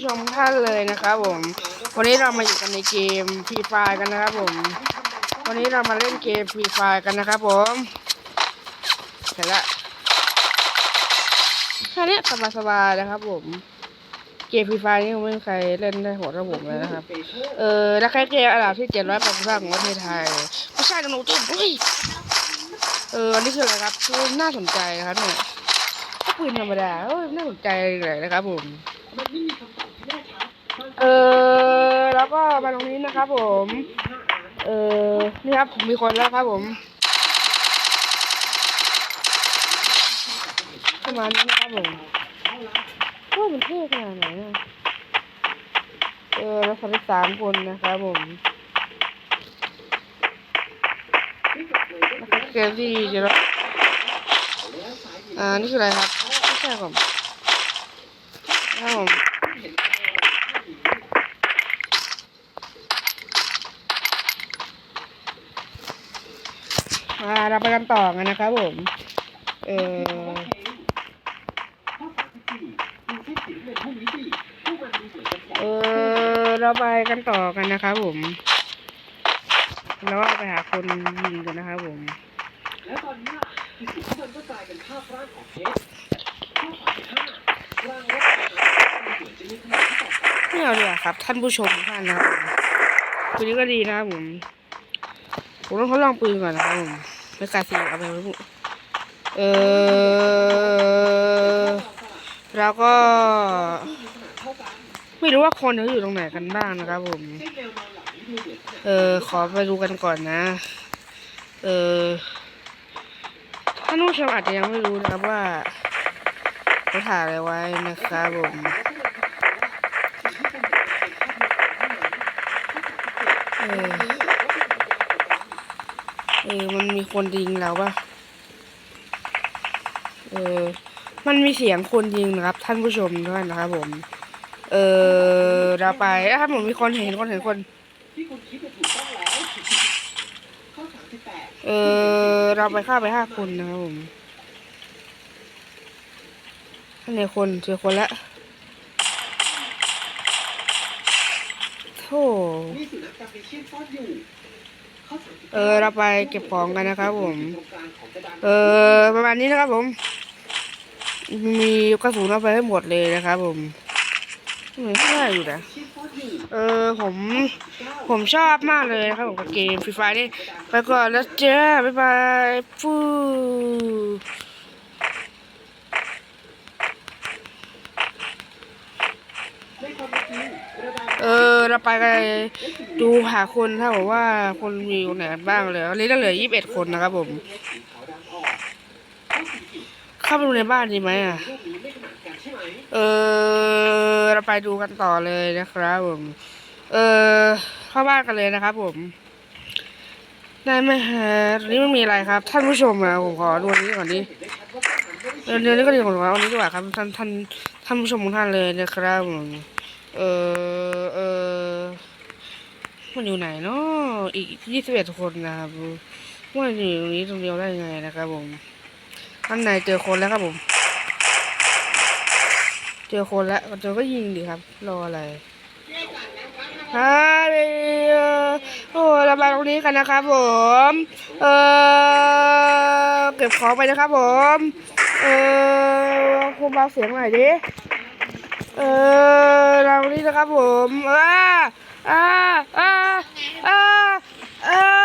ผู้ชมท่านเลยนะครับผม วันนี้เรามาอยู่กันในเกมฟรีไฟกันนะครับผม วันนี้เรามาเล่นเกมฟรีไฟกันนะครับผมเสร็จละแค่นี้สบายๆนะครับผม เกมฟรีไฟนี่ไม่มีใครเล่นได้หดเท่าผมเลยนะครับ เออแล้วแค่เกมอันดับที่เจ็ดร้อยแปดสิบของประเทศไทยไม่ใช่กันหนูจุ๊บเฮ้ยเอออันนี้คืออะไรครับคือน่าสนใจนะครับเนี่ยก็ปืนธรรมดาเออน่าสนใจเลยนะครับผม เออแล้ว ก็มาตรงนี้นะครับ ผม เออนี่ครับผมมีคนแล้วครับ ผมประมาณนี้นะครับผมโอ้ยมันเท่ขนาดไหนอะเออแล้วสาสามคนนะครับผมนะครับเกมที่จะรับอ่านี่คืออะไรครับไม่ใช่ผมครับผม มาเราไปกันต่อกันนะครับผม เออเออเราไปกันต่อกันนะครับผมแล้วก็ไปหาคนยิงกันนะครับผม แล้วตอนนี้อีกสิ่งที่มันก็กลายเป็นภาพร่างของเพชรภาพฝ่ายห้าร่างว่าไม่เอาดีกว่าครับ ท่านผู้ชมท่านนะครับผมปืนนี้ก็ดีนะครับผม ผมต้องทดลองปืนก่อนนะครับผม ไม่กล้าสิเอาไปไว้พูดเออแล้วก็ไม่รู้ว่าคนเขาอยู่ตรงไหนกันบ้างนะครับผมเออขนาดเออ ขอไปดูกันก่อนนะ เออท่านผู้ชมอาจจะยังไม่รู้นะครับว่าเขาถ่ายอะไรไว้นะครับผมเออ เออ มันมีคนยิงเราปะเออ มันมีเสียงคนยิงนะครับ ท่านผู้ชมด้วยนะครับผม เออเราไปถ้าผมมีคนเห็นคนเห็นคนเออ เราไปฆ่าไปห้าคนนะครับผมท่านในคนเจอคนละโธ่ เออเราไปเก็บของกันนะครับผม เออประมาณนี้นะครับผม มีกระสุนเอาไปให้หมดเลยนะครับผมไม่ได้อยู่นะเอนอยู่เออผม ผมชอบมากเลยนะครับผมกับเกมฟรีไฟนี่ไปก่อนแล้วเจ้าบ๊ายบายฟู ในความ เรานเออ เราไปกันดูหาคนถ้าบอกว่าคนมีอยู่ไหนบ้างเลยวันนี้เราเหลือยี่สิบเอ็ดคนนะครับผม เข้าไปดูในบ้านดีไหมอะ เออ เราไปดูกันต่อเลยนะครับผม เออ เข้าบ้านกันเลยนะครับผมได้ไหมฮะตรงนี้ไม่มีอะไรครับ ท่านผู้ชมอะผมขอดูนนี้ก่อนดิเห็นได้ชัดว่าภาพนั้นไม่ได้เออเดี๋ยวนี้ก็ดีของเราอันนี้ดีกว่าครับท่านท่าน ท่านผู้ชมทุกท่านเลยนะครับผมเออเออมันอยู่ไหนเนาะอีกยี่สิบเอ็ดคนนะครับว่าอยู่ตรงนี้ตรงเดียวได้ไงนะครับผมข้างในเจอคนแล้วครับผม เจอคนแล้วเจอก็ยิงดิครับ รออะไรฮะเออโอ้เรามาตรงนี้กันนะครับผม เออเก็บของไปนะครับผม เออคุณเบาเสียงหน่อยดิ เออเรานี่นะครับผมอ่าอ่าอ่าอ่า